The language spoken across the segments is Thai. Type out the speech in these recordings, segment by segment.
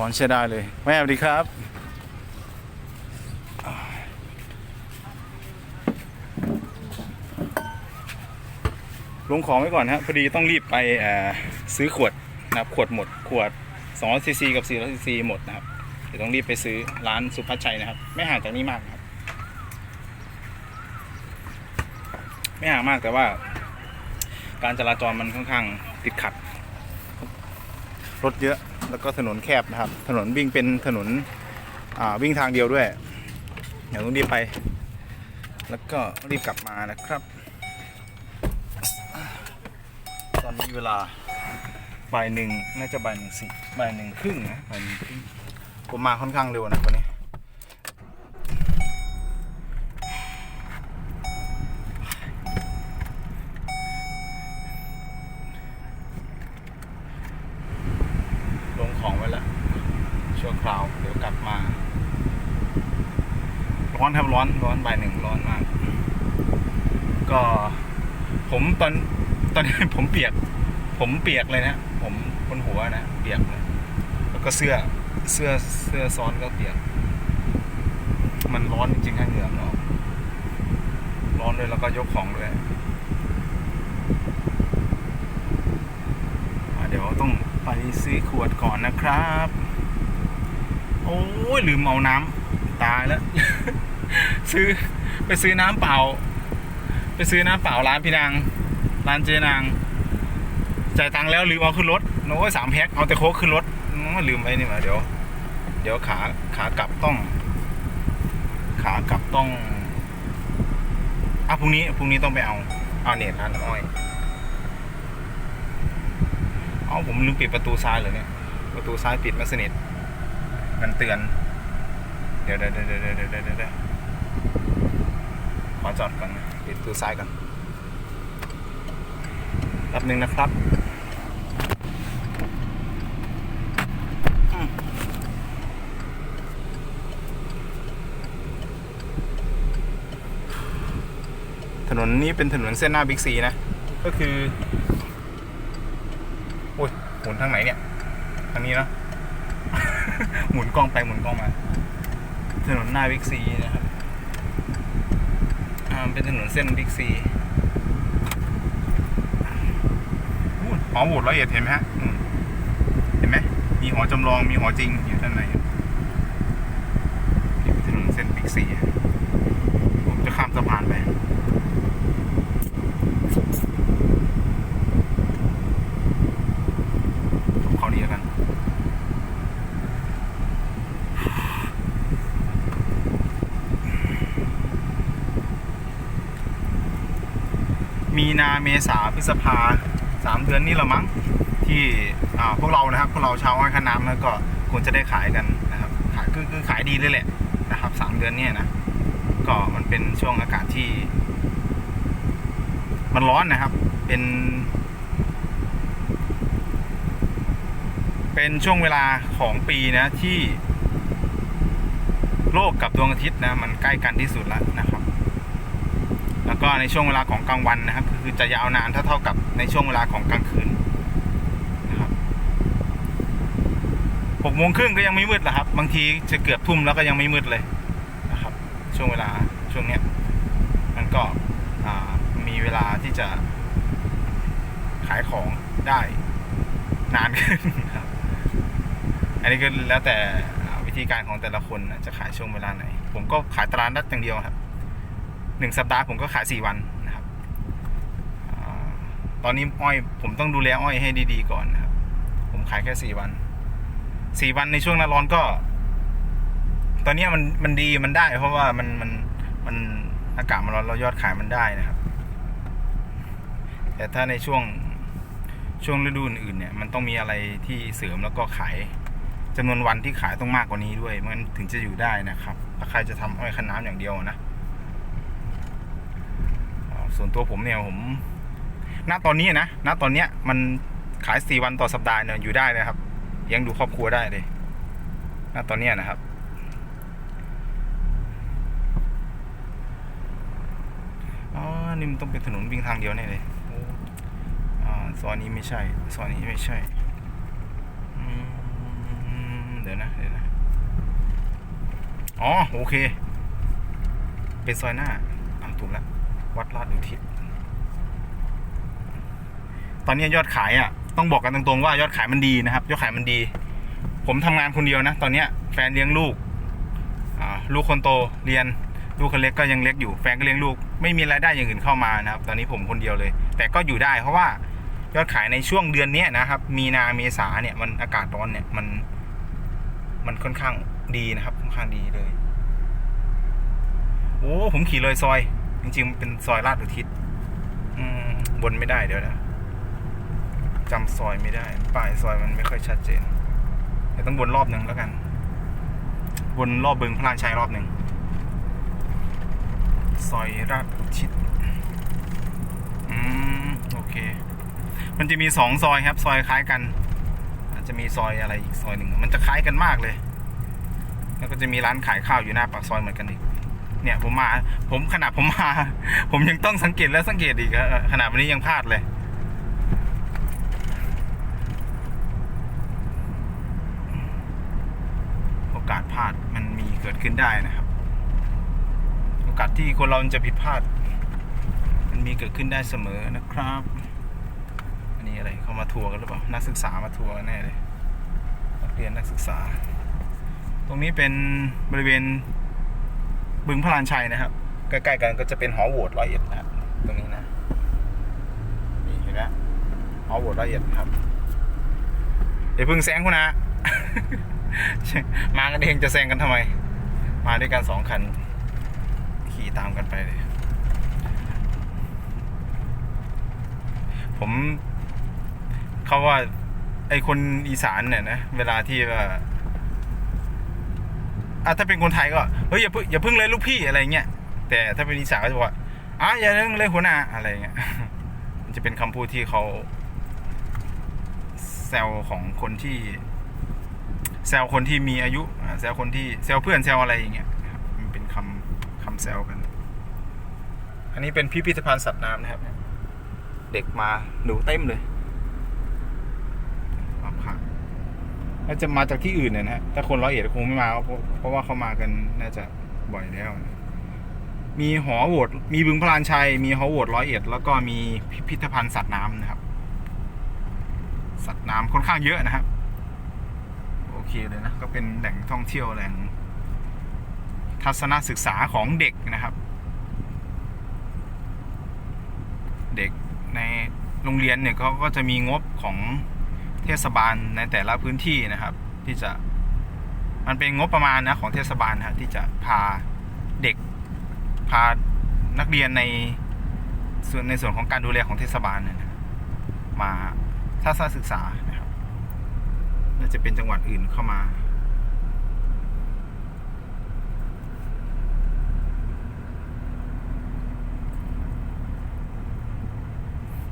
อารอนใช้ได้เลย แม่สวัสดีครับ ลงของไว้ก่อนฮะพอดีต้องรีบไปซื้อขวดนะครับขวดหมด ขวด200ซีซีกับ400ซีซีหมดนะครับเดี๋ยวต้องรีบไปซื้อร้านสุพัชชัยนะครับ ไม่ห่างจากนี้มากครับ ไม่ห่างมากแต่ว่า การจราจรมันค่อนข้างติดขัด รถเยอะ แล้วก็ถนนแคบนะครับ ถนนวิ่งเป็นถนนวิ่งทางเดียวด้วย เดี๋ยวต้องรีบไป แล้วก็รีบกลับมานะครับ ตอนนี้เวลาบ่ายหนึ่งน่าจะบ่ายหนึ่งสี่บ่ายหนึ่งครึ่งนะบ่ายหนึ่งครึ่งผมมาค่อนข้างเร็วนะวันนี้ ลงของไว้แล้วชั่วคราว เดี๋ยวกลับมา ร้ อนร้อนร้อนบ่ายหนึ่งร้อนมาก ก็ผมตอนตอนนี้ผมเปียก ผมเปียกเลยนะ ผมบนหัวนะเปียกเลยแล้วก็เสื้อเสื้อเสื้อซ้อนก็เปียก มันร้อนจริงๆข้างเหงื่อเนาะร้อนเลยแล้วก็ยกของด้วยเดี๋ยวต้องไปซื้อขวดก่อนนะครับ โอ้ยลืมเอาน้ำตายแล้ว ซื้อไปซื้อน้ำเปล่า ไปซื้อน้ำเปล่าร้านพี่นาง ร้านเจนางจ่ายตังค์แล้วลืมเอาขึ้นรถโน้สามแพ็คเอาแต่โค้กขึ้นรถลืมไปนี่หว่าเดี๋ยว เดี๋ยวขาขากลับต้อง ขากลับต้องอะพรุ่งนี้พรุ่งนี้ต้องไปเอาเอาเน็ตร้านน้อ้อยเอาผมลืมปิดประตูซ้ายเลยเนี่ย ประตูซ้ายปิดไม่สนิทมันเตือน เดี๋ยวเดี๋ยวเดี๋ยวเดี๋ยวเดี๋ยว ขอจอดก่อนนะปิดประตูซ้ายก่อนแป๊บหนึ่งนะครับอืมถนนนี้เป็นถนนเส้นหน้าบิ๊กซีนะ ก็คือ โอ้ย หมุนทางไหนเนี่ย ทางนี้เนาะ หมุนกล้องไปหมุนกล้องมา ถนนหน้าบิ๊กซีนะ เป็นถนนเส้นบิ๊กซีหอโหวตร้อยเอ็ดเห็นไหมฮะเห็นไหม มีหอจำลองมีหอจริงอยู่ด้านในเป็นถนนเส้นบิ๊กซีผมจะข้ามสะพานไป เขานี้แล้วกัน นาเมษาพฤษภาสามเดือนนี่ละมั้งที่อ่าพวกเรานะครับพวกเราชาวอ้อยขน้ำนะก็ควรจะได้ขายกันนะครับขายคือคือขายดีเลยแหละนะครับสามเดือนเนี่ยนะก็มันเป็นช่วงอากาศที่ มันร้อนนะครับ เป็น เป็นช่วงเวลาของปีนะที่ โลกกับดวงอาทิตย์นะ มันใกล้กันที่สุดแล้วนะครับ ก็ในช่วงเวลาของกลางวันนะครับ คือจะยาวนานเท่าเท่ากับในช่วงเวลาของกลางคืนนะครับหกโมงครึ่งก็ยังไม่มืดนะครับ บางทีจะเกือบทุ่มแล้วก็ยังไม่มืดเลยนะครับ ช่วงเวลาช่วงเนี้ย มันก็มีเวลาที่จะขายของได้นานขึ้นครับ อันนี้ก็แล้วแต่วิธีการของแต่ละคนจะขายช่วงเวลาไหน ผมก็ขายตลาดนัดอย่างเดียวครับ หนึ่งสัปดาห์ผมก็ขายสี่วันนะครับตอนนี้อ้อยผมต้องดูแลอ้อยให้ดีๆก่อนนะครับ ผมขายแค่สี่วันสี่วันในช่วงหน้าร้อนก็ ตอนนี้มันมันดีมันได้ เพราะว่ามันมันมันอากาศมันร้อนเรายอดขายมันได้นะครับ แต่ถ้าในช่วงช่วงฤดูอื่นๆเนี่ย มันต้องมีอะไรที่เสริมแล้วก็ขายจำนวนวันที่ขายต้องมากกว่านี้ด้วยมันถึงจะอยู่ได้นะครับ ถ้าใครจะทำอ้อยคันน้ำอย่างเดียวนะ ส่วนตัวผมเนี่ยผมณตอนนี้นะณตอนเนี้ยมันขายสี่วันต่อสัปดาห์เนี่ยอยู่ได้เลยครับยังดูครอบครัวได้เลยณตอนเนี้ยนะครับอ๋อนี่มันต้องเป็นถนนวิ่งทางเดียวแน่เลยอ้อ่าซอยนี้ไม่ใช่ซอยนี้ไม่ใช่เดี๋ยวนะเดี๋ยวนะอ๋อโอเค เป็นซอยหน้าอ่าถูกแล้ว วัดลาดอุทิศตอนนี้ยอดขายอะต้องบอกกันตรงๆว่ายอดขายมันดีนะครับ ยอดขายมันดี ผมทำงานคนเดียวนะ ตอนเนี้ยแฟนเลี้ยงลูกลูกคนโตเรียนลูกคนเล็กก็ยังเล็กอยู่แฟนก็เลี้ยงลูก ไม่มีรายได้อย่างอื่นเข้ามานะครับ ตอนนี้ผมคนเดียวเลย แต่ก็อยู่ได้เพราะว่ายอดขายในช่วงเดือนเนี้ยนะครับ มีนาเมษาเนี่ยมันอากาศร้อนเนี่ยมัน มันค่อนข้างดีนะครับ ค่อนข้างดีเลย โอ้ผมขี่เลยซอย จริงๆมันเป็นซอยลาดอุทิศบนไม่ได้เดี๋ยวนะจำซอยไม่ได้ ป้ายซอยมันไม่ค่อยชัดเจนเดี๋ยวต้องวนรอบหนึ่งแล้วกัน วนรอบบึงพระรานชัยรอบหนึ่งซอยราชอุทิศอืมโอเค มันจะมีสองซอยครับ ซอยคล้ายกันอาจจะมีซอยอะไรอีกซอยหนึ่งมันจะคล้ายกันมากเลย แล้วก็จะมีร้านขายข้าวอยู่หน้าปากซอยเหมือนกันอีก เนี่ยผมมา ผมขนาดผมมา ผมยังต้องสังเกตและสังเกตอีกขนาดวันนี้ยังพลาดเลยโอกาสพลาดมันมีเกิดขึ้นได้นะครับ โอกาสที่คนเราจะผิดพลาด มันมีเกิดขึ้นได้เสมอนะครับ อันนี้อะไรเขามาทัวร์กันหรือเปล่านักศึกษามาทัวร์แน่เลยนักเรียนนักศึกษา ตรงนี้เป็นบริเวณ บึงพระลานชัยนะครับ ใกล้ๆกันก็จะเป็นหอโหวตร้อยเอ็ดนะครับตรงนี้นะนี่เห็นไหมหอโหวตร้อยเอ็ดครับเดี๋ยวพึ่งแซงคุณนะมากันเองจะแซงกันทำไม มาด้วยกันสองคัน ขี่ตามกันไปเลย ผมเขาว่าไอคนอีสานเนี่ยนะ เวลาที่ว่า อะถ้าเป็นคนไทยก็เฮ้ยอย่าเพิ่งอย่าเพิ่งเลยลูกพี่อะไรเงี้ยแต่ถ้าเป็นอีสานก็จะบอกว่าอะอย่าเพิ่งเลยหัวหน้าอะไรเงี้ยมันจะเป็นคำพูดที่เขาแซวของคนที่แซวคนที่มีอายุแซวคนที่แซวเพื่อนแซวอะไรอย่างเงี้ยมันเป็นคำคำแซวกัน อันนี้เป็นพิพิธภัณฑ์สัตว์น้ำนะครับ เด็กมาดูเต็มเลยมาผ่าน น่าจะมาจากที่อื่นเนี่ยนะฮะถ้าคนร้อยเอ็ดคงไม่มาเพราะเพราะว่าเขามากันน่าจะบ่อยแล้วนะมีหอโหวตมีบึงพลานชัย มีหอโหวตร้อยเอ็ดแล้วก็มีพิพิธภัณฑ์สัตว์น้ำนะครับ สัตว์น้ำค่อนข้างเยอะนะครับ โอเคเลยนะ ก็เป็นแหล่งท่องเที่ยวแหล่ง ทัศนศึกษาของเด็กนะครับ เด็กในโรงเรียนเนี่ยเขาก็จะมีงบของ เทศบาลในแต่ละพื้นที่นะครับ ที่จะมันเป็นงบประมาณนะของเทศบาลนะที่จะพาเด็กพานักเรียนในส่วนในส่วนของการดูแลของเทศบาลเนี่ยนะมาทัศนศึกษานะครับน่าจะเป็นจังหวัดอื่นเข้ามา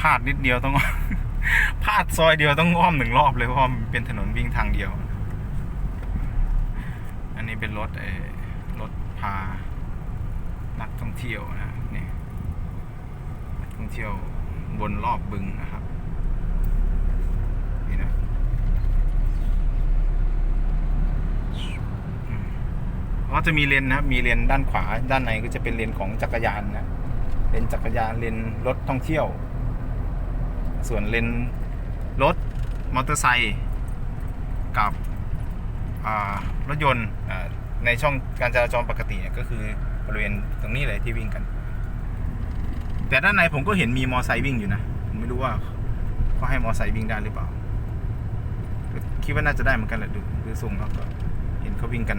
พลาดนิดเดียวต้อง พลาดซอยเดียวต้องอ้อมหนึ่งรอบเลยเพราะมันเป็นถนนวิ่งทางเดียว อันนี้เป็นรถเอรถพา นักท่องเที่ยวนะนี่นักท่องเที่ยววนรอบบึงนะครับนี่นะก็จะมีเลนนะครับมีเลนด้านขวาด้านในก็จะเป็นเลนของจักรยานนะเลนจักรยานเลนรถท่องเที่ยว ส่วนเลนรถมอเตอร์ไซค์กับรถยนต์ในช่องการจราจรปกติเนี่ยก็คือบริเวณตรงนี้เลยที่วิ่งกัน แต่ด้านในผมก็เห็นมีมอไซค์วิ่งอยู่นะผมไม่รู้ว่าเขาให้มอไซค์วิ่งได้หรือเปล่า คิดว่าน่าจะได้เหมือนกันแหละดูดูทรงแล้วก็เห็นเขาวิ่งกัน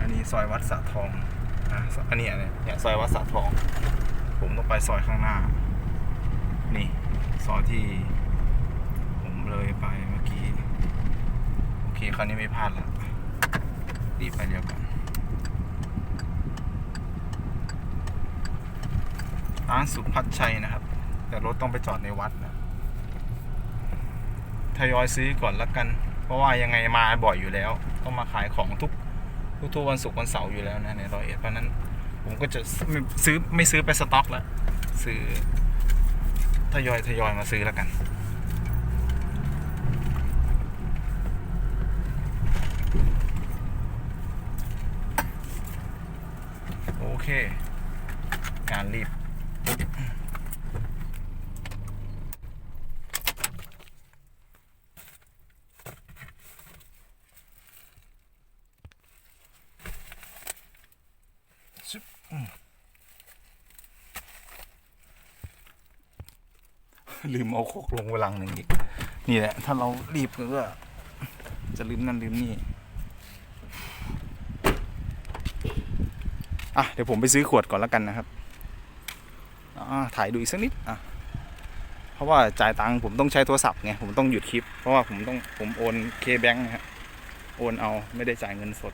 อันนี้ซอยวัดสะทองอะอันนี้อันนี้เนี่ยซอยวัดสะทอง ผมต้องไปซอยข้างหน้า นี่ซอยที่ ผมเลยไปเมื่อกี้ โอเคคราวนี้ไม่พลาดละรีบไปเร็วก่อนร้านสุพัฒชัยนะครับ แต่รถต้องไปจอดในวัดนะทยอยซื้อก่อนละกัน เพราะว่ายังไงมาบ่อยอยู่แล้ว ต้องมาขายของทุกทุกวันศุกร์วันเสาร์อยู่แล้วนะในร้อยเอ็ดเพราะนั้น ผมก็จะซื้อไม่ซื้อไปสต็อกแล้ว ซื้อทยอยทยอยมาซื้อแล้วกัน โอเคงานรีบ ซึบอืม ลืมเอาโคกลงเวลังหนึ่งอีก นี่แหละ ถ้าเรารีบก็จะลืมนั่นลืมนี่ อะ เดี๋ยวผมไปซื้อขวดก่อนแล้วกันนะครับอถ่ายดูอีกสักนิด อะ เพราะว่าจ่ายตังค์ผมต้องใช้โทรศัพท์ไง ผมต้องหยุดคลิป เพราะว่าผมต้องผมโอนเคแบงค์นะครับโอนเอาไม่ได้จ่ายเงินสด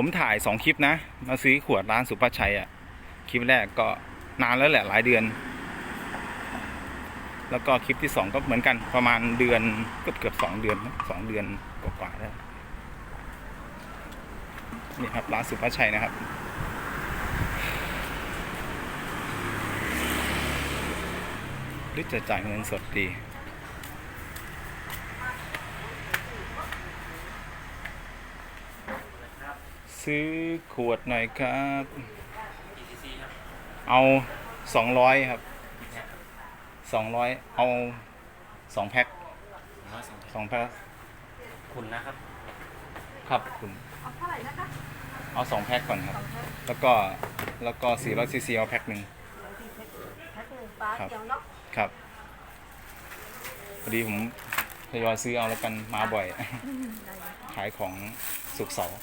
ผมถ่ายสองคลิปนะ มาซื้อขวดร้านสุภาชัยอะ่ะ คลิปแรกก็นานแล้วแหละหลายเดือน แล้วก็คลิปที่สองก็เหมือนกันประมาณเดือนเกือบเกือบสองเดือนสองเดือนกว่าๆแล้วนี่ครับร้านสุภาชัยนะครับหรือจะจ่ายเงินสดดี ซื้อขวดหน่อยครับ เอาสองร้อยครับสองร้อยเอาสองแพ็คร้อยสองสองแพ็คคุณนะครับ ครับคุณ เอาเท่าไหร่นะคะเอาสองแพ็คก่อนครับสองแพ็คแล้วก็แล้วก็สี่ร้อยซีซีเอาแพ็คหนึ่งเดี๋ยวที่แพ็คแพ็คหนึ่งปลาครับเดียวเนาะครับพอดีผมทยอยซื้อเอาแล้วกันมาบ่อย ขายของสุกร์เสาร์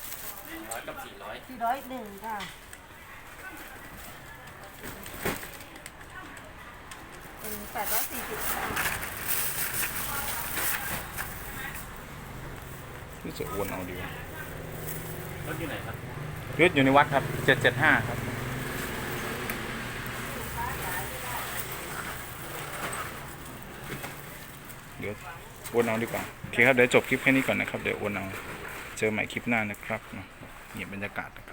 ร้อยกับสี่ร้อยสี่ร้อยหนึ่งค่ะเป็นแปดร้อยสี่สิบค่ะที่จะโอนเอาดีกว่ารถอยู่ไหนครับรถอยู่ในวัดครับเจ็ดเจ็ดห้าครับเดี๋ยวโอนเอาดีกว่าโอเคครับเดี๋ยวจบคลิปแค่นี้ก่อนนะครับ เดี๋ยวโอนเอาเจอใหม่คลิปหน้านะครับ เนี่ยบบรรยากาศนะครับ